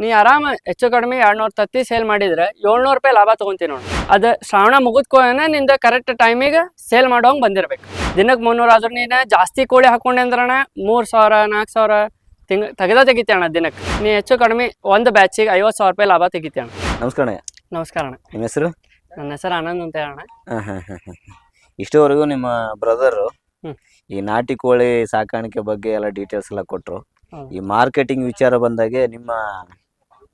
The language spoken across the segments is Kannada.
ನೀ ಆರಾಮ ಹೆಚ್ಚು ಕಡಿಮೆ ಎರಡ್ನೂರು ತತ್ತಿ ಸೇಲ್ ಮಾಡಿದ್ರೆ ಏಳ್ನೂರು ರೂಪಾಯಿ ಲಾಭ ತಗೊಂತೀನಿ ನೋಡಿ. ಅದು ಶ್ರಾವಣ ಮುಗಿದ್ಕೋನ ನಿಂದ ಕರೆಕ್ಟ್ ಟೈಮಿಗೆ ಸೇಲ್ ಮಾಡೋಂಗ್ ಬಂದಿರ್ಬೇಕು. ದಿನಕ್ಕೆ ಮುನ್ನೂರು ಆದ್ರೂ ನೀನು ಜಾಸ್ತಿ ಕೋಳಿ ಹಾಕೊಂಡೆ ಅಂದ್ರಣ ಮೂರು ಸಾವಿರ ನಾಲ್ಕು ಸಾವಿರ ತಿಂಗ್ ತೆಗೆದ ತೆಗಿತಿ ಅಣ್ಣ ದಿನಕ್ಕೆ ನೀ ಹೆಚ್ಚು ಕಡಿಮೆ ಒಂದು ಬ್ಯಾಚಿಗೆ ಐವತ್ತು ಸಾವಿರ ರೂಪಾಯಿ ಲಾಭ ತೆಗಿತಿ ಅಣ್ಣ. ನಮಸ್ಕಾರ. ನಮಸ್ಕಾರ ಅಣ್ಣ. ನಿಮ್ಮ ಹೆಸರು? ನನ್ನ ಹೆಸರು ಆನಂದ್ ಅಂತ ಹೇಳಣ್ಣ. ಹಾಂ ಹಾಂ ಹಾಂ ಹಾಂ ಇಷ್ಟವರೆಗೂ ನಿಮ್ಮ ಬ್ರದರು ಈ ನಾಟಿ ಕೋಳಿ ಸಾಕಾಣಿಕೆ ಬಗ್ಗೆ ಎಲ್ಲ ಡೀಟೇಲ್ಸ್ ಎಲ್ಲ ಕೊಟ್ಟರು ಈ ಮಾರ್ಕೆಟಿಂಗ್ ವಿಚಾರ ಬಂದಾಗೆ ನಿಮ್ಮ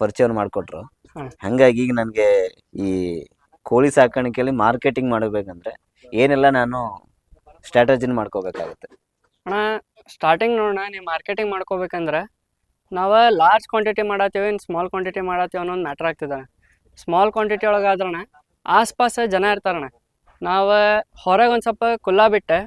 ಪರಿಚಯವನ್ನು ಮಾಡಿಕೊಟ್ರು. ಹಂಗಾಗಿ ಈಗ ನನಗೆ ಈ ಕೋಳಿ ಸಾಕಾಣಿಕೆಯಲ್ಲಿ ಮಾರ್ಕೆಟಿಂಗ್ ಮಾಡಬೇಕಂದ್ರೆ ಏನೆಲ್ಲ ನಾನು ಸ್ಟ್ರಾಟಜಿನ ಮಾಡ್ಕೋಬೇಕಾಗುತ್ತೆ. ಅಣ್ಣ ಸ್ಟಾರ್ಟಿಂಗ್ ನೋಡೋಣ ನೀವು ಮಾರ್ಕೆಟಿಂಗ್ ಮಾಡ್ಕೋಬೇಕಂದ್ರೆ ನಾವು ಲಾರ್ಜ್ ಕ್ವಾಂಟಿಟಿ ಮಾಡತ್ತೀವಿ ಇನ್ನು ಸ್ಮಾಲ್ ಕ್ವಾಂಟಿಟಿ ಮಾಡತ್ತೀವಿ ಅನ್ನೋದು ಮ್ಯಾಟ್ರ್ ಆಗ್ತದೆ ಸ್ಮಾಲ್ ಕ್ವಾಂಟಿಟಿ ಒಳಗೆ ಆಸ್ಪಾಸ ಆಸ್ಪಾಸ್ ಜನ ಇರ್ತಾರಣ್ಣ. ನಾವು ಹೊರಗೆ ಒಂದು ಸ್ವಲ್ಪ ಕುಲ್ಲ ಬಿಟ್ಟೆ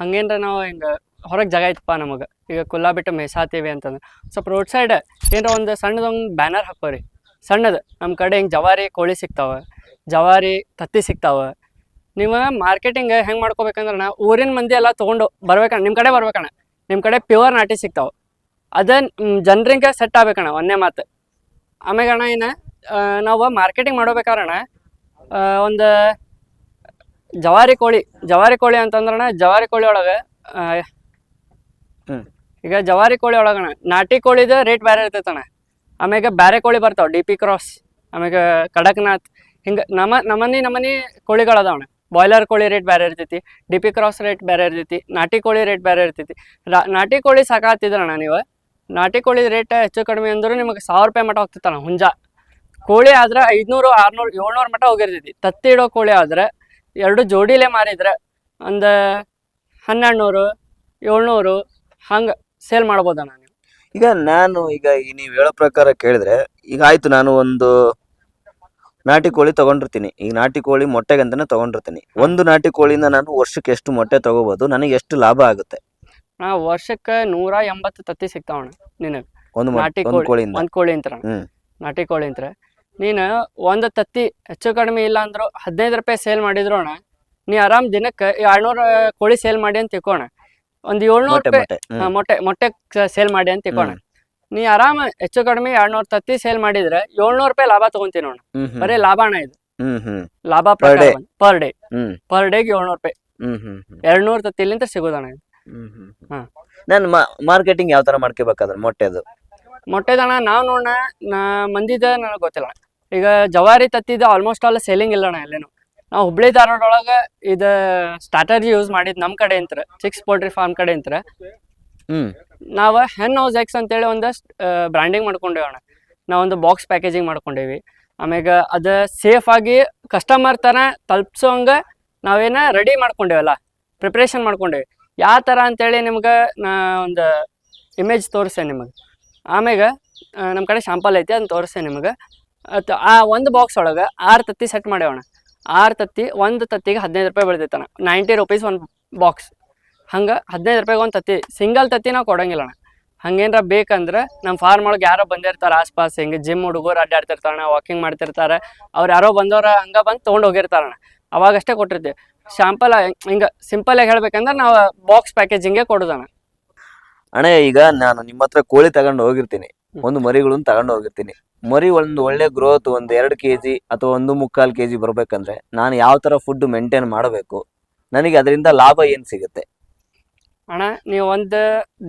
ಹಂಗೇನ್ರ ನಾವು ಹಿಂಗೆ ಹೊರಗೆ ಜಾಗ ಐತಪ್ಪ ನಮಗೆ. ಈಗ ಕುಲ್ಲ ಬಿಟ್ಟು ಮೇಸಾತೀವಿ ಅಂತಂದ್ರೆ. ಸ್ವಲ್ಪ ರೋಡ್ ಸೈಡ್ ಏನರ ಒಂದು ಸಣ್ಣದೊಂದು ಬ್ಯಾನರ್ ಹಾಕೋರಿ ಸಣ್ಣದು. ನಮ್ಮ ಕಡೆ ಹಿಂಗೆ ಜವಾರಿ, ಕೋಳಿ ಸಿಗ್ತಾವೆ. ಜವಾರಿ, ತತ್ತಿ ಸಿಗ್ತಾವೆ. ನೀವು ಮಾರ್ಕೆಟಿಂಗ್ ಹೆಂಗೆ ಮಾಡ್ಕೋಬೇಕಂದ್ರೆ ಊರಿನ ಮಂದಿ ಎಲ್ಲ ತೊಗೊಂಡು ಬರ್ಬೇಕಣ್ಣ ನಿಮ್ಮ ಕಡೆ ಬರ್ಬೇಕಣ್ಣ ನಿಮ್ಮ ಕಡೆ ಪ್ಯೂರ್ ನಾಟಿ ಸಿಗ್ತಾವೆ. ಅದ ಜನರಿಗೆ ಸೆಟ್ ಆಗ್ಬೇಕಣ್ಣ ಒಂದೇ ಮಾತು. ಆಮ್ಯಾಗ ಅಣ್ಣ ಏನು ನಾವು ಮಾರ್ಕೆಟಿಂಗ್ ಮಾಡ್ಬೇಕಾರಣ ಒಂದು ಜವಾರಿ ಕೋಳಿ. ಜವಾರಿ ಕೋಳಿ ಅಂತಂದ್ರಣ, ಜವಾರಿ ಕೋಳಿ ಒಳಗೆ. ಈಗ ಜವಾರಿ ಕೋಳಿ ಒಳಗಣ, ನಾಟಿ ಕೋಳಿದ ರೇಟ್ ಬೇರೆ ಇರ್ತೈತಣ್ಣ ಆಮ್ಯಾಗ ಬ್ಯಾರೆ ಕೋಳಿ ಬರ್ತಾವ, ಡಿ ಪಿ ಕ್ರಾಸ್, ಆಮ್ಯಾಗ ಕಡಕ್ನಾಥ್, ಹಿಂಗೆ ನಮ್ಮ, ನಮ್ಮನೆ ನಮ್ಮನೆ ಕೋಳಿಗಳದಾವ ಬಾಯ್ಲರ್ ಕೋಳಿ ರೇಟ್ ಬೇರೆ ಇರ್ತೈತಿ, ಡಿ ಪಿ ಕ್ರಾಸ್ ರೇಟ್ ಬೇರೆ ಇರ್ತೈತಿ, ನಾಟಿ ಕೋಳಿ ರೇಟ್ ಬೇರೆ ಇರ್ತೈತಿ. ನಾಟಿ ಕೋಳಿ ಸಾಕಾತಿದ್ರಣ್ಣ ನೀವು, ನಾಟಿ ಕೋಳಿ ರೇಟ್ ಹೆಚ್ಚು ಕಡಿಮೆ ಅಂದ್ರೂ ನಿಮಗೆ ಸಾವಿರ ರೂಪಾಯಿ ಮಟ ಹೋಗ್ತಿತ್ತಣ್ಣ ಹುಂಜ. ಕೋಳಿ ಆದ್ರೆ ಐದ್ನೂರು, ಆರ್ನೂರು, ಏಳ್ನೂರು ಮಟ ಹೋಗಿರ್ತೈತಿ. ತತ್ತಿ ಇಡೋ ಕೋಳಿ ಆದ್ರೆ ಎರಡು ಜೋಡಿಲೇ ಮಾರಿದ್ರೆ ಒಂದು ಹನ್ನೆರಡು ನೂರು ಏಳ್ನೂರು ಹಂಗೆ ಸೇಲ್ ಮಾಡ್ಬೋದಣ್ಣ ನೀವು ಈಗ ನಾನು ಈಗ ಈ ನೀವು ಹೇಳೋ ಪ್ರಕಾರ ಕೇಳಿದ್ರೆ ಈಗ ಆಯ್ತು ನಾನು ಒಂದು ನಾಟಿ ಕೋಳಿ ತಗೊಂಡಿರ್ತೀನಿ. ಈಗ ನಾಟಿ ಕೋಳಿ ಮೊಟ್ಟೆಗಂತಾನೆ ತಗೊಂಡಿರ್ತೀನಿ. ಒಂದು ನಾಟಿ ಕೋಳಿಯಿಂದ ನಾನು ವರ್ಷಕ್ಕೆ ಎಷ್ಟು ಮೊಟ್ಟೆ ತಗೋಬಹುದು ನನಗೆ ಎಷ್ಟು ಲಾಭ ಆಗುತ್ತೆ? ನಾ ವರ್ಷಕ್ಕೆ ನೂರ ಎಂಬತ್ತು ತತ್ತಿ ಸಿಗ್ತಾವಣ್ಣ ನಿನಗೆ. ಒಂದು ಮೊಟ್ಟೆ- ನಾಟಿ ಒಂದು ಕೋಳಿ ಕೋಳಿಯಿಂದ? ಒಂದು ಕೋಳಿ ಅಂತ ಹ್ಮ್. ನಾಟಿ ಕೋಳಿ ಅಂತರ. ನೀನು ಒಂದು ತತ್ತಿ ಹೆಚ್ಚು ಕಡಿಮೆ ಇಲ್ಲ ಅಂದ್ರು ಹದಿನೈದು ರೂಪಾಯಿ ಸೇಲ್ ಮಾಡಿದ್ರು ಅಣ್ಣ. ನೀ ಆರಾಮ್ ದಿನಕ್ಕೆ ಎರಡ್ನೂರು ಕೋಳಿ ಸೇಲ್ ಮಾಡಿ ಅಂತ ತಿಳ್ಕೋಣ ಒಂದು ಏಳ್ನೂರು ಮೊಟ್ಟೆ ರೂಪಾಯಿ ಮೊಟ್ಟೆ ಮೊಟ್ಟೆ ಸೇಲ್ ಮಾಡಿ ಅಂತ ತಿಳ್ಕೋಣ ನೀ ಆರಾಮ ಹೆಚ್ಚು ಕಡಿಮೆ ಎರಡ್ನೂರ ತತ್ತಿ ಸೇಲ್ ಮಾಡಿದ್ರೆ ಏಳ್ನೂರು ರೂಪಾಯಿ ಲಾಭ ತಗೊಂತೀನಿ ನೋಡ. ಬರೀ ಲಾಭ ಅಣ್ಣ ಇದು ಲಾಭ ಪರ್ ಡೇ ಪರ್ ಡೇಗೆ ಏಳ್ನೂರು ರೂಪಾಯಿ. ಎರಡ್ನೂರು ತತ್ತಿಲಿಂದ ಸಿಗೋದಣ್ಣ ಇದು. ನಾನು ಮಾರ್ಕೆಟಿಂಗ್ ಯಾವ ತರ ಮಾಡ್ಕೋಬೇಕಾದ್ರೆ ಮೊಟ್ಟೆದು? ಮೊಟ್ಟೆದಣ ನಾವು ನೋಡೋಣ ನಾ ಮಂದಿದ ನನಗೆ ಗೊತ್ತಿಲ್ಲ. ಈಗ ಜವಾರಿ ತತ್ತಿದ ಆಲ್ಮೋಸ್ಟ್ ಆಲ್ ಸೇಲಿಂಗ್ ಇಲ್ಲಣ್ಣ ಎಲ್ಲೇನು. ನಾವು ಹುಬ್ಳಿ ಧಾರವಾಡೊಳಗೆ ಇದ ಸ್ಟ್ರಾಟಜಿ ಯೂಸ್ ಮಾಡಿದ್ ನಮ್ಮ ಕಡೆ ಅಂತ ಚಿಕ್ಸ್ ಪೋಲ್ಟ್ರಿ ಫಾರ್ಮ್ ಕಡೆ ಅಂತ ಹ್ಮ್. ನಾವು ಹೆನ್ ಹೌಸ್ ಎಕ್ಸ್ ಅಂತೇಳಿ ಒಂದಷ್ಟು ಬ್ರ್ಯಾಂಡಿಂಗ್ ಮಾಡ್ಕೊಂಡೇವಿ ಅಣ್ಣ. ನಾವೊಂದು ಒಂದು ಬಾಕ್ಸ್ ಪ್ಯಾಕೇಜಿಂಗ್ ಮಾಡ್ಕೊಂಡೇವಿ. ಆಮ್ಯಾಗ ಅದ ಸೇಫ್ ಆಗಿ ಕಸ್ಟಮರ್ ತರ ತಲುಪ್ಸೋಂಗ ನಾವೇನ ರೆಡಿ ಮಾಡ್ಕೊಂಡೇವಲ್ಲ ಪ್ರಿಪ್ರೇಷನ್ ಮಾಡ್ಕೊಂಡೇವಿ. ಯಾವ ಥರ ಅಂತೇಳಿ ನಿಮ್ಗೆ ನಾ ಒಂದು ಇಮೇಜ್ ತೋರಿಸೆ ನಿಮಗೆ. ಆಮ್ಯಾಗ ನಮ್ಮ ಕಡೆ ಶಾಂಪಲ್ ಐತಿ ಅದನ್ನ ತೋರಿಸ್ತೆ ನಿಮಗೆ. ಆ ಒಂದು ಬಾಕ್ಸ್ ಒಳಗೆ ಆರು ತತ್ತಿ ಸೆಟ್ ಮಾಡ್ಯಾವಣ ಆರು ತತ್ತಿ ಒಂದು ತತ್ತಿಗೆ ಹದಿನೈದು ರೂಪಾಯಿ ಬೆಳ್ದೈತಣ್ಣ ನೈಂಟಿ ರುಪೀಸ್ ಒಂದು ಬಾಕ್ಸ್ ಹಂಗೆ ಹದಿನೈದು ರೂಪಾಯಿಗೆ ಒಂದು ತತ್ತಿ. ಸಿಂಗಲ್ ತತ್ತಿ ನಾವು ಕೊಡಂಗಿಲ್ಲ ಅಣ್ಣ ಹಂಗೇನ್ರ ಬೇಕಂದ್ರೆ ನಮ್ಮ ಫಾರ್ಮ್ ಒಳಗೆ ಯಾರೋ ಬಂದಿರ್ತಾರೆ ಆಸ್ಪಾಸ್ ಹಿಂಗೆ ಜಿಮ್ ಹುಡುಗರು ಅಡ್ಡಾಡ್ತಿರ್ತಾರಣ್ಣ ವಾಕಿಂಗ್ ಮಾಡ್ತಿರ್ತಾರೆ. ಅವ್ರು ಯಾರೋ ಬಂದವ್ರ ಹಂಗೆ ಬಂದು ತೊಗೊಂಡು ಹೋಗಿರ್ತಾರಣ್ಣ. ಅವಾಗಷ್ಟೇ ಕೊಟ್ಟಿರ್ತೀವಿ. ಶಾಂಪಲ್ ಹಿಂಗೆ ಸಿಂಪಲ್ ಆಗಿ ಹೇಳ್ಬೇಕಂದ್ರೆ ನಾವು ಬಾಕ್ಸ್ ಪ್ಯಾಕೇಜಿಂಗೇ ಕೊಡೋದಣ್ಣ. ಅಣ್ಣ ಈಗ ನಾನು ನಿಮ್ಮ ಹತ್ರ ಕೋಳಿ ತಗೊಂಡು ಹೋಗಿರ್ತೀನಿ. ಒಂದು ಮರಿಗಳನ್ನ ತಗೊಂಡು ಹೋಗಿರ್ತೀನಿ. ಮರಿ ಒಂದು ಒಳ್ಳೆ ಗ್ರೋತ್ ಒಂದು ಎರಡು ಕೆ ಜಿ ಅಥವಾ ಒಂದು ಮುಕ್ಕಾಲು ಕೆ ಜಿ ಬರಬೇಕಂದ್ರೆ ನಾನು ಯಾವ ತರ ಫುಡ್ ಮೇಂಟೈನ್ ಮಾಡಬೇಕು? ನನಗೆ ಅದರಿಂದ ಲಾಭ ಏನು ಸಿಗುತ್ತೆ? ಅಣ್ಣ, ನೀವು ಒಂದು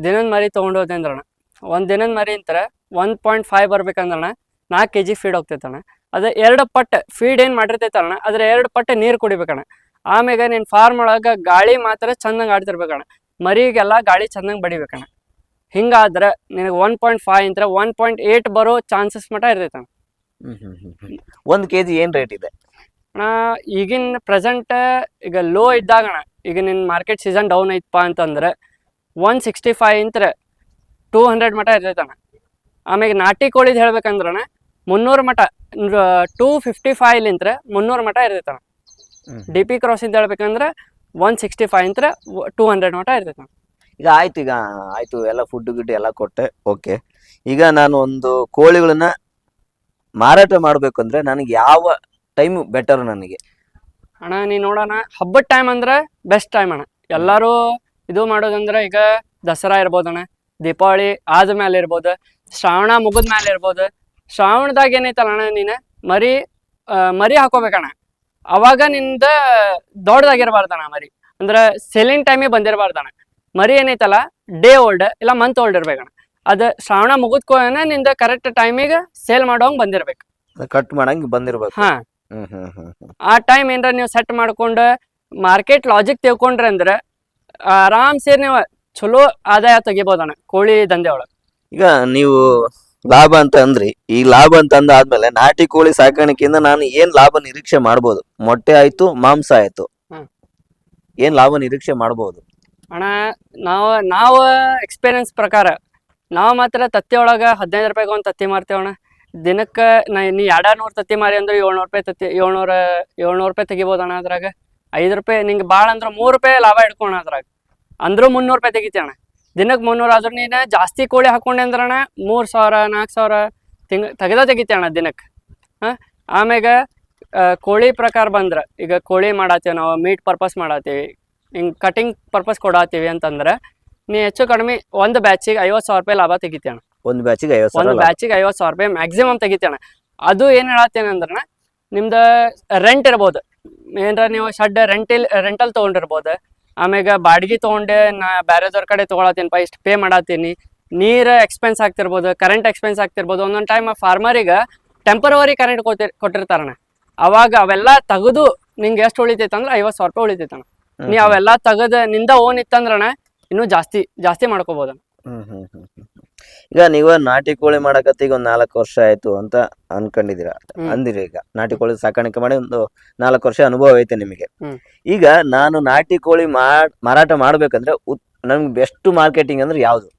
ದಿನದ ಮರಿ ತೊಗೊಂಡು ಹೋದೆ ಅಂದ್ರಣ್ಣ. ಒಂದು ದಿನದ ಮರಿ ಅಂತಾರೆ ಒನ್ ಪಾಯಿಂಟ್ ಫೈವ್ ಬರ್ಬೇಕಂದ್ರಣ್ಣ, ನಾಲ್ಕು ಕೆ ಜಿ ಫೀಡ್ ಹೋಗ್ತೈತಣ್ಣ. ಅದು ಎರಡು ಪಟ್ಟು ಫೀಡ್ ಏನು ಮಾಡಿರ್ತೈತಣ್ಣ ಅದ್ರ ಎರಡು ಪಟ್ಟು ನೀರು ಕುಡಿಬೇಕಣ್ಣ. ಆಮೇಲೆ ನಿನ್ನ ಫಾರ್ಮ್ ಒಳಗೆ ಗಾಳಿ ಮಾತ್ರ ಚಂದಂಗೆ ಆಡ್ತಿರ್ಬೇಕಣ್ಣ. ಮರಿಗೆಲ್ಲ ಗಾಳಿ ಚಂದಂಗೆ ಬಡಿಬೇಕಣ್ಣ. ಹಿಂಗಾದ್ರೆ ನಿನಗೆ ಒನ್ ಪಾಯಿಂಟ್ ಫೈವ್ ಅಂತ ಒನ್ ಪಾಯಿಂಟ್ ಏಟ್ ಬರೋ ಚಾನ್ಸಸ್ ಮಟ ಇರ್ತೈತೆ. ಒಂದು ಕೆ ಜಿ ಏನು ರೇಟ್ ಇದೆ? ಅಣ್ಣ ಈಗಿನ ಪ್ರೆಸೆಂಟ್ ಈಗ ಲೋ ಇದ್ದಾಗಣ ಈಗ ನಿನ್ನ ಮಾರ್ಕೆಟ್ ಸೀಸನ್ ಡೌನ್ ಐತಪ್ಪ ಅಂತಂದ್ರೆ ಒನ್ ಸಿಕ್ಸ್ಟಿ ಫೈವ್ ಇಂತ್ರ ಟೂ ಹಂಡ್ರೆಡ್ ಮಟ ಇರ್ತೈತಣ್ಣ ಆಮೇಲೆ ನಾಟಿ ಕೋಳಿದ್ ಹೇಳ್ಬೇಕಂದ್ರಣ ಮುನ್ನೂರು ಮಟ ಟೂ ಫಿಫ್ಟಿ ಫೈವ್ಲಿಂತ್ರ ಮುನ್ನೂರು ಮಟ ಇರ್ತೈತಣ್ಣ ಡಿ ಪಿ ಕ್ರಾಸಿಂದ ಹೇಳ್ಬೇಕಂದ್ರೆ ಒನ್ ಸಿಕ್ಸ್ಟಿ ಫೈವ್ ಇಂತ್ರ ಟೂ ಹಂಡ್ರೆಡ್ ಮಟ ಇರ್ತೈತಣ್ಣ ಈಗ ಆಯ್ತು ಈಗ ಆಯ್ತು, ಎಲ್ಲ ಫುಡ್ ಗಿಡ್ ಎಲ್ಲ ಕೊಟ್ಟೆ ಓಕೆ ಈಗ ನಾನು ಒಂದು ಕೋಳಿಗಳನ್ನ ಮಾರಾಟ ಮಾಡಬೇಕು ಅಂದ್ರೆ ನನಗೆ ಯಾವ ಟೈಮ್ ಬೆಟರ್ ನನಗೆ? ಅಣ್ಣ ನೀ ನೋಡೋಣ, ಹಬ್ಬದ ಟೈಮ್ ಅಂದ್ರೆ ಬೆಸ್ಟ್ ಟೈಮ್ ಅಣ್ಣ. ಎಲ್ಲರೂ ಇದು ಮಾಡೋದಂದ್ರೆ ಈಗ ದಸರಾ ಇರ್ಬೋದಣ್ಣ ದೀಪಾವಳಿ ಆದ ಮೇಲೆ ಇರ್ಬೋದು, ಶ್ರಾವಣ ಮುಗಿದ ಮೇಲೆ ಇರ್ಬೋದು. ಶ್ರಾವಣದಾಗ ಏನೈತಲ್ಲ ಅಣ್ಣ ನೀನು, ಮರಿ ಮರಿ ಹಾಕೋಬೇಕಣ್ಣ ಅವಾಗ ನಿಂದ ದೊಡ್ಡದಾಗಿರ್ಬಾರ್ದಣ್ಣ ಮರಿ. ಅಂದ್ರೆ ಸೆಲ್ಲಿಂಗ್ ಟೈಮಿಗೆ ಬಂದಿರಬಾರ್ದಣ್ಣ. ಮರಿ ಏನೈತಲ್ಲ ಡೇ ಓಲ್ಡ್ ಇಲ್ಲ ಮಂತ್ ಓಲ್ಡ್ ಇರ್ಬೇಕಣ್ಣ ಅದು ಶ್ರಾವಣ ಮುಗಿದ್ಕೋನ ನಿಂದ ಕರೆಕ್ಟ್ ಟೈಮಿಗೆ ಸೇಲ್ ಮಾಡೋಂಗ್ ಬಂದಿರ್ಬೇಕು. ಕಟ್ ಮಾಡಂಗ್ ಬಂದಿರ್ಬೇಕು. ಹಾ. ಆ ಟೈಮ್ ಏನ್ರ ನೀವು ಸೆಟ್ ಮಾಡ್ಕೊಂಡು ಮಾರ್ಕೆಟ್ ಲಾಜಿಕ್ ತಿಳ್ಕೊಂಡ್ರೆ ಅಂದ್ರೆ ಆರಾಮ್ಸೆ ನೀವು ಚಲೋ ಆದಾಯ ತೆಗಿಬೋದಣ್ಣ ಕೋಳಿ ದಂಧೆ ಒಳಗೆ. ಈಗ ನೀವು ಲಾಭ ಅಂತ ಅಂದ್ರಿ ಈ ಲಾಭ ಅಂತ ಅಂದಾದ್ಮೇಲೆ ನಾಟಿ ಕೋಳಿ ಸಾಕಾಣಿಕೆಯಿಂದ ನಾನು ಏನ್ ಲಾಭ ನಿರೀಕ್ಷೆ ಮಾಡ್ಬೋದು? ಮೊಟ್ಟೆ ಆಯ್ತು ಮಾಂಸ ಆಯ್ತು. ಏನ್ ಲಾಭ ನಿರೀಕ್ಷೆ ಮಾಡ್ಬೋದು? ಅಣ್ಣ, ನಾವು ನಾವು ಎಕ್ಸ್ಪೀರಿಯನ್ಸ್ ಪ್ರಕಾರ, ನಾವು ಮಾತ್ರ ತತ್ತಿ ಒಳಗೆ ಹದಿನೈದು ರೂಪಾಯಿಗೆ ಒಂದು ತತ್ತಿ ಮಾರ್ತೇವಣ್ಣ ದಿನಕ್ಕೆ ನಾ, ನೀ ಎರಡ ನೂರು ತತ್ತಿ ಮಾರಿ ಅಂದ್ರೆ ಏಳ್ನೂರು ರೂಪಾಯಿ ತತ್ತಿ, ಏಳ್ನೂರ, ಏಳ್ನೂರು ರೂಪಾಯಿ ತೆಗಿಬೋದಣ್ಣ ಅದ್ರಾಗ. ಐದು ರೂಪಾಯಿ, ನಿಂಗೆ ಭಾಳ ಅಂದ್ರೆ ಮೂರು ರೂಪಾಯಿ ಲಾಭ ಇಟ್ಕೊಣ ಅದ್ರಾಗ. ಅಂದ್ರೂ ಮುನ್ನೂರು ರೂಪಾಯಿ ತೆಗಿತಿ ಅಣ್ಣ. ದಿನಕ್ಕೆ ಮುನ್ನೂರು ಆದ್ರೂ ನೀನು ಜಾಸ್ತಿ ಕೋಳಿ ಹಾಕೊಂಡೆ ಅಂದ್ರಣ್ಣ ಮೂರು ಸಾವಿರ ನಾಲ್ಕು ಸಾವಿರ ತಿಂಗ್, ತೆಗೆದ ತೆಗಿತಿ ಅಣ್ಣ ದಿನಕ್ಕೆ ಹಾಂ? ಆಮ್ಯಾಗ ಕೋಳಿ ಪ್ರಕಾರ ಬಂದ್ರೆ, ಈಗ ಕೋಳಿ ಮಾಡತ್ತೀವಿ ನಾವು ಮೀಟ್ ಪರ್ಪಸ್ ಮಾಡತ್ತೀವಿ. ಹಿಂಗೆ ಕಟಿಂಗ್ ಪರ್ಪಸ್ ಕೊಡತ್ತೀವಿ ಅಂತಂದ್ರೆ ನೀ ಹೆಚ್ಚು ಕಡಿಮೆ ಒಂದು ಬ್ಯಾಚಿಗೆ ಐವತ್ತು ಸಾವಿರ ರೂಪಾಯಿ ಲಾಭ ತೆಗಿತೇಣ ಒಂದು ಬ್ಯಾಚಿಗೆ ಐವತ್ತು ಒಂದು ಬ್ಯಾಚಿಗೆ ಐವತ್ತು ಸಾವಿರ ರೂಪಾಯಿ ಮ್ಯಾಕ್ಸಿಮಮ್ ತೆಗಿತೇಣ ಅದು ಏನು ಹೇಳತ್ತೇನೆ ಅಂದ್ರೆ ನಿಮ್ದು ರೆಂಟ್ ಇರ್ಬೋದು. ಏನರ ನೀವು ಶಡ್ ರೆಂಟಿಲ್ ರೆಂಟಲ್ ತೊಗೊಂಡಿರ್ಬೋದು. ಆಮ್ಯಾಗ ಬಾಡಿಗೆ ತೊಗೊಂಡೆ ನಾ ಬೇರೆದವ್ರ ಕಡೆ ತೊಗೊಳತ್ತೀನಿಪ್ಪ ಇಷ್ಟು ಪೇ ಮಾಡತ್ತೀನಿ. ನೀರು ಎಕ್ಸ್ಪೆನ್ಸ್ ಆಗ್ತಿರ್ಬೋದು ಕರೆಂಟ್ ಎಕ್ಸ್ಪೆನ್ಸ್ ಆಗ್ತಿರ್ಬೋದು. ಒಂದೊಂದು ಟೈಮ್ ಫಾರ್ಮರಿಗೆ ಟೆಂಪರವರಿ ಕರೆಂಟ್ ಕೊಟ್ಟಿರ್ ಕೊಟ್ಟಿರ್ತಾರಣ್ಣ. ಅವಾಗ ಅವೆಲ್ಲ ತೆಗೆದು ನಿಂಗೆ ಎಷ್ಟು ಉಳಿತೈತೆ ಅಂದ್ರೆ ಐವತ್ತು ಸಾವಿರ ರೂಪಾಯಿ ಉಳಿತೈತಣ್ಣ ನೀ ಅವೆಲ್ಲ ತಗದ ನಿಂದ ಓನ್ ಇತ್ತಂದ್ರಣ ಇನ್ನೂ ಜಾಸ್ತಿ ಜಾಸ್ತಿ ಮಾಡ್ಕೋಬಹುದು ಹ್ಮ್ ಹ್ಮ್ ಹ್ಮ್ ಹ್ಮ್ ಹ್ಮ್. ಈಗ ನೀವು ನಾಟಿ ಕೋಳಿ ಮಾಡಕತ್ತ ಈಗ ಒಂದ್ ನಾಲ್ಕು ವರ್ಷ ಆಯ್ತು ಅಂತ ಅನ್ಕೊಂಡಿದೀರ ಹ್ಮ್. ಅಂದಿರಿ ಈಗ ನಾಟಿ ಕೋಳಿ ಸಾಕಾಣಿಕೆ ಮಾಡಿ ಒಂದು ನಾಲ್ಕು ವರ್ಷ ಅನುಭವ ಐತೆ ನಿಮಗೆ ಹ್ಮ್. ಈಗ ನಾನು ನಾಟಿ ಕೋಳಿ ಮಾಡ್ ಮಾರಾಟ ಮಾಡ್ಬೇಕಂದ್ರೆ ಉತ್ ನಮ್ಗೆ ಬೆಸ್ಟ್ ಮಾರ್ಕೆಟಿಂಗ್ ಅಂದ್ರೆ ಯಾವ್ದು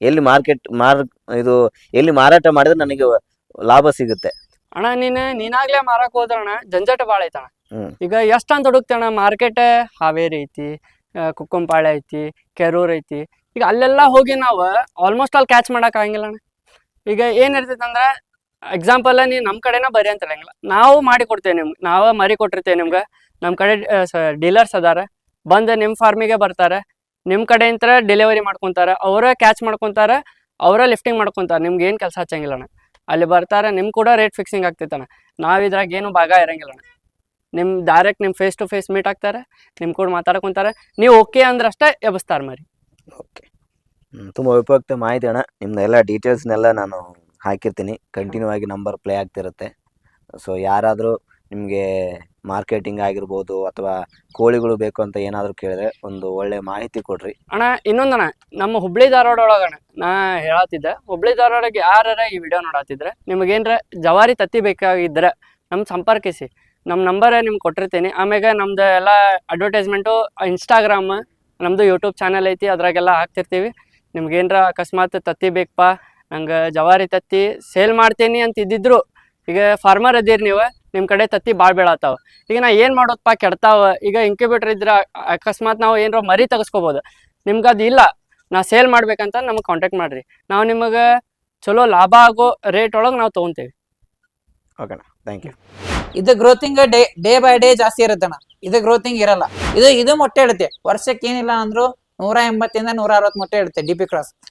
ಎಲ್ಲಿ ಮಾರ್ಕೆಟ್ ಮಾರ್ ಇದು ಎಲ್ಲಿ ಮಾರಾಟ ಮಾಡಿದ್ರೆ ನನಗೆ ಲಾಭ ಸಿಗುತ್ತೆ ಅಣ್ಣ ನೀನ್ ನೀನಾಗ್ಲೇ ಮಾರಕ್ ಹೋದ್ರಣ್ಣ ಜಂಜಾಟ ಬಾಳ ಐತಣ್ಣ ಈಗ ಎಷ್ಟ್ ಅಂತ ಹುಡುಕ್ತೇಣ ಮಾರ್ಕೆಟ್ ಹಾವೇರಿ ಐತಿ ಕುಕ್ಕಂಪಾಳೆ ಐತಿ ಕೆರೂರ್ ಐತಿ. ಈಗ ಅಲ್ಲೆಲ್ಲ ಹೋಗಿ ನಾವು ಆಲ್ಮೋಸ್ಟ್ ಆಲ್ ಕ್ಯಾಚ್ ಮಾಡಕ್ ಆಗಂಗಿಲ್ಲ ಅಣ್ಣ. ಈಗ ಏನ್ ಅಂದ್ರೆ ಎಕ್ಸಾಂಪಲ್ ನೀ ನಮ್ ಕಡೆನ ಬರಿ ಅಂತ ಹೇಳಂಗಿಲ್ಲ. ನಾವು ಮಾಡಿ ಕೊಡ್ತೇವೆ ನಿಮ್ಗೆ ನಾವು ಮರಿ ಕೊಟ್ಟಿರ್ತೇವೆ ನಿಮ್ಗೆ. ನಮ್ಮ ಕಡೆ ಡೀಲರ್ಸ್ ಅದಾರ. ಬಂದು ನಿಮ್ಮ ಫಾರ್ಮಿಗೆ ಬರ್ತಾರೆ. ನಿಮ್ಮ ಕಡೆಯಿಂದ ಡೆಲಿವರಿ ಮಾಡ್ಕೊಂತಾರ. ಅವರೇ ಕ್ಯಾಚ್ ಮಾಡ್ಕೊಂತಾರ. ಅವರೇ ಲಿಫ್ಟಿಂಗ್ ಮಾಡ್ಕೊಂತಾರ. ನಿಮ್ಗೆ ಏನು ಕೆಲಸ ಹಚ್ಚಂಗಿಲ್ಲ ಅಣ್ಣ. ಅಲ್ಲಿ ಬರ್ತಾರೆ, ನಿಮ್ ಕೂಡ ರೇಟ್ ಫಿಕ್ಸಿಂಗ್ ಆಗ್ತೈತಣ್ಣ ನಾವ್ ಇದ್ರಾಗ ಏನು ಭಾಗ ಇರಂಗಿಲ್ಲ ಅಣ್ಣ ನಿಮ್ ಡೈರೆಕ್ಟ್ ನಿಮ್ಮ ಫೇಸ್ ಟು ಫೇಸ್ ಮೀಟ್ ಆಗ್ತಾರೆ ನಿಮ್ಮ ಕೂಡ ಮಾತಾಡ್ಕೊಂತಾರೆ, ನೀವು ಓಕೆ ಅಂದ್ರಷ್ಟೇ ಎಬ್ಬಿಸ್ತಾರೆ ಮರಿ. ಓಕೆ ತುಂಬ ಉಪಯುಕ್ತ ಮಾಹಿತಿ ಅಣ್ಣ. ನಿಮ್ಮ ಎಲ್ಲ ಡೀಟೇಲ್ಸ್ನೆಲ್ಲ ನಾನು ಹಾಕಿರ್ತೀನಿ. ಕಂಟಿನ್ಯೂ ಆಗಿ ನಂಬರ್ ಪ್ಲೇ ಆಗ್ತಿರುತ್ತೆ. ಸೊ ಯಾರಾದರೂ ನಿಮಗೆ ಮಾರ್ಕೆಟಿಂಗ್ ಆಗಿರ್ಬೋದು ಅಥವಾ ಕೋಳಿಗಳು ಬೇಕು ಅಂತ ಏನಾದರೂ ಕೇಳಿದ್ರೆ ಒಂದು ಒಳ್ಳೆ ಮಾಹಿತಿ ಕೊಡ್ರಿ. ಅಣ್ಣ ಇನ್ನೊಂದಣ್ಣ ನಮ್ಮ ಹುಬ್ಳಿ ಧಾರವಾಡ ಒಳಗಣ ನಾ ಹೇಳತ್ತಿದ್ದೆ ಹುಬ್ಳಿ ಧಾರವಾಡಕ್ಕೆ ಯಾರ ಈ ವಿಡಿಯೋ ನೋಡತ್ತಿದ್ರೆ ನಿಮಗೇನ್ರ ಜವಾರಿ ತತ್ತಿ ಬೇಕಾಗಿದ್ರೆ ನಮ್ಮ ಸಂಪರ್ಕಿಸಿ ನಮ್ಮ ನಂಬರ್ ನಿಮ್ಗೆ ಕೊಟ್ಟಿರ್ತೀನಿ, ಆಮ್ಯಾಗ ನಮ್ದು ಎಲ್ಲ ಅಡ್ವರ್ಟೈಸ್ಮೆಂಟು ಇನ್ಸ್ಟಾಗ್ರಾಮ್ ನಮ್ಮದು ಯೂಟ್ಯೂಬ್ ಚಾನಲ್ ಐತಿ, ಅದ್ರಾಗೆಲ್ಲ ಹಾಕ್ತಿರ್ತೀವಿ, ನಿಮ್ಗೇನ್ರ ಅಕಸ್ಮಾತ್ ತತ್ತಿ ಬೇಕಪ್ಪ ನಂಗೆ ಜವಾರಿ ತತ್ತಿ ಸೇಲ್ ಮಾಡ್ತೀನಿ ಅಂತ ಇದ್ದಿದ್ರು ಈಗ ಫಾರ್ಮರ್ ಅದೀರಿ ನೀವು ನಿಮ್ಮ ಕಡೆ ತತ್ತಿ ಭಾಳ ಬೀಳತ್ತಾವ ಈಗ ನಾ ಏನು ಮಾಡೋದಪ್ಪ ಕೆಡ್ತಾವ ಈಗ ಇಂಕ್ಯುಬೇಟರ್ ಇದ್ರೆ ಅಕಸ್ಮಾತ್ ನಾವು ಏನಾರ ಮರಿ ತೆಗೆಸ್ಕೋಬೋದು. ನಿಮ್ಗೆ ಅದು ಇಲ್ಲ ನಾ ಸೇಲ್ ಮಾಡ್ಬೇಕಂತ ನಮಗೆ ಕಾಂಟ್ಯಾಕ್ಟ್ ಮಾಡಿರಿ. ನಾವು ನಿಮಗೆ ಚಲೋ ಲಾಭ ಆಗೋ ರೇಟ್ ಒಳಗೆ ನಾವು ತೊಗೊತೀವಿ. ಓಕೆಣ್ಣ ಥ್ಯಾಂಕ್ ಯು ಇದು growing day day by day ಜಾಸ್ತಿ ಇರುತ್ತಣ್ಣ ಇದು ಗ್ರೋತಿಂಗ್ ಇರಲ್ಲ. ಇದು ಇದು ಮೊಟ್ಟೆ ಇಡುತ್ತೆ. ವರ್ಷಕ್ಕೆ ಏನಿಲ್ಲ ಅಂದ್ರೂ ನೂರ ಎಂಬತ್ತಿಂದ ನೂರ ಅರವತ್ತು ಮೊಟ್ಟೆ ಇಡುತ್ತೆ ಡಿ ಪಿ ಕ್ರಾಸ್